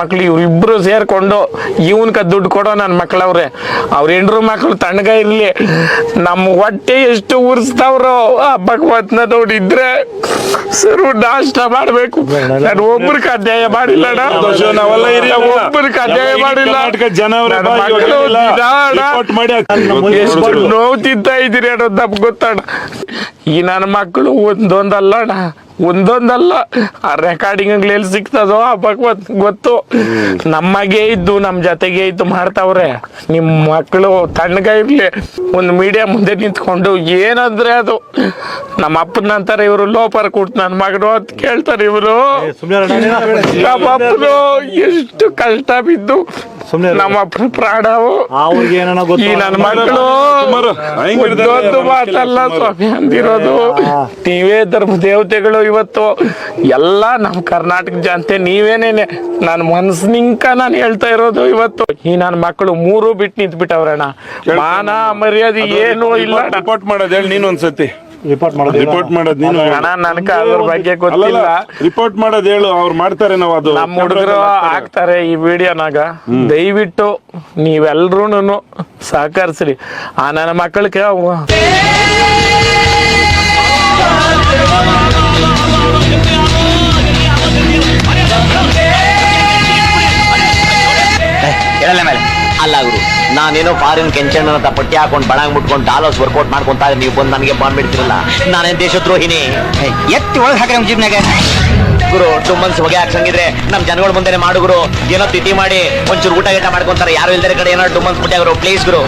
ಮಕ್ಳು ಇವ್ರಿಬ್ರು ಸೇರ್ಕೊಂಡು ಇವನ್ಕ ದುಡ್ಡು ಕೊಡೋ ನನ್ನ ಮಕ್ಳವ್ರೆ. ಅವ್ರ ಹೆಂಡ್ರು ಮಕ್ಳು ತಣ್ಣಗ ಇರ್ಲಿ. ನಮ್ಮ ಹೊಟ್ಟೆ ಎಷ್ಟು ಉರ್ಸ್ತಾವ್ರೋ ಆ ಭಗವತ್ನ ನೋಡಿದ್ರೆ ಸರ್ ನಾಷ್ಟ ಮಾಡ್ಬೇಕು. ನಾನು ಒಬ್ರು ಅಧ್ಯಾಯ ಮಾಡಿಲ್ಲ ಅಣ್ಣ. ನಾವೆಲ್ಲ ಅನ್ಯಾಯ ಮಾಡಿಲ್ಲ. ಅಣ್ಣ, ಎಷ್ಟು ನೋವು ತಿಂತ ಇದ್ದೀರಿ ಅನ್ನೋದು ನಮ್ಗೆ ಗೊತ್ತಣ್ಣ. ಈ ನನ್ನ ಮಕ್ಕಳು ಒಂದೊಂದಲ್ಲ ಅಣ್ಣ. ಒಂದೊಂದಲ್ಲ. ಆ ರೆಕಾರ್ಡಿಂಗ್ ಎಲ್ಲಿ ಸಿಗ್ತದೋ ಆ ಭಗವತ್ ಗೊತ್ತು. ನಮಗೆ ಇದ್ದು ನಮ್ಮ ಜೊತೆಗೆ ಇದ್ದು ಮಾಡ್ತಾವ್ರೆ. ನಿಮ್ಮ ಮಕ್ಕಳು ತಣ್ಣಗ ಇರಲಿ. ಒಂದು ಮೀಡಿಯಾ ಮುಂದೆ ನಿಂತ್ಕೊಂಡು ಏನಂದ್ರೆ ಅದು. ನಮ್ಮ ಅಪ್ಪನ ಅಂತಾರೆ ಇವರು ಲೋಪರ್ ಕೊಟ್ಟು ನನ್ನ ಮಗನು ಅಂತ ಕೇಳ್ತಾರೆ ಇವರು. ನಮ್ಮ ಅಪ್ಪನು ಎಷ್ಟು ಕಷ್ಟ ಬಿದ್ದು ಸುಮ್ನೆ ನಮ್ಮ ಅಪ್ಪನ ಪ್ರಾಣವು ಈ ಗೊತ್ತು? ನನ್ನ ಮಕ್ಕಳು ನಮ್ಮ ಮಾತಲ್ಲ ಸ್ವಾಮಿ ಅಂದಿರೋದು. ನೀವೇ ಧರ್ಮ ದೇವತೆಗಳು ಇವತ್ತು. ಎಲ್ಲ ನಮ್ಮ ಕರ್ನಾಟಕ ಜನತೆ ನೀವೇನೇನೆ ನನ್ನ ಮನಸ್ಸಿನಿಂಕ ನಾನು ಹೇಳ್ತಾ ಇರೋದು ಇವತ್ತು. ಈ ನನ್ನ ಮಕ್ಕಳು ಮೂರು ಬಿಟ್ಟು ನಿಂತ್ಬಿಟ್ಟವ್ರಣ್ಣ. ಮಾನ ಮರ್ಯಾದೆ ಏನು ಇಲ್ಲ. ರಿಪೋರ್ಟ್ ಮಾಡೋದು ಹೇಳಿ ನೀನು ಒಂದ್ಸತಿ. ರಿಪೋರ್ಟ್ ಮಾಡೋದು ರಿಪೋರ್ಟ್ ಮಾಡೋದು ನೀನು ಅಣ್ಣ ನನ್ಕ ಅದ್ರ ಬಗ್ಗೆ ಗೊತ್ತಿಲ್ಲ. ರಿಪೋರ್ಟ್ ಮಾಡೋದು ಹೇಳು ಅವ್ರು ಮಾಡ್ತಾರೆ ನಾವು ಅದು. ನಮ್ಮ ಹುಡುಗರು ಹಾಕ್ತಾರೆ ಈ ವಿಡಿಯೋನಾಗ ದಯವಿಟ್ಟು ನೀವೆಲ್ರೂ ಸಹಕರಿಸ್ರಿ. ಆ ನನ್ನ ಮಕ್ಕಳಿಗೆ ಅಲ್ಲ ಗುರು ನಾನೇನೋ ಫಾರಿನ್ ಕೆಂಚಣ್ಣ ಅಂತ ಪಟ್ಟಿ ಹಾಕೊಂಡು ಬಣಾಗ್ ಮುಟ್ಕೊಂಡು ಡಾಲರ್ಸ್ ವರ್ಕೌಟ್ ಮಾಡ್ಕೊಂತ ನೀವು ಬಂದು ನನಗೆ ಬಾಂಡ್ ಬಿಡ್ತಿರಲ್ಲ ನಾನೇನ್ ದೇಶದ್ರೋಹಿನಿ? ಎತ್ತಿ ಒಳಗೆ ಹಾಕಿ ನಮ್ಮ ಜೀವನಾಗ ಗುರು ಟುಮ್ಮನ್ಸ್ ಹೊಗೆ ಹಾಕ್ಸಂಗಿದ್ರೆ ನಮ್ ಜನಗಳ ಮುಂದೆನೆ ಮಾಡು ಗುರು ಏನೋ ತಿಥಿ ಮಾಡಿ ಒಂಚೂರು ಊಟ ಗೀಟ ಮಾಡ್ಕೊಂತಾರೆ ಯಾರು ಇಲ್ದರೆ ಕಡೆ ಏನೋ ಟುಮ್ಮನ್ಸ್ ಬಿಟ್ಟಾಗ್ರು ಪ್ಲೀಸ್ ಗುರು.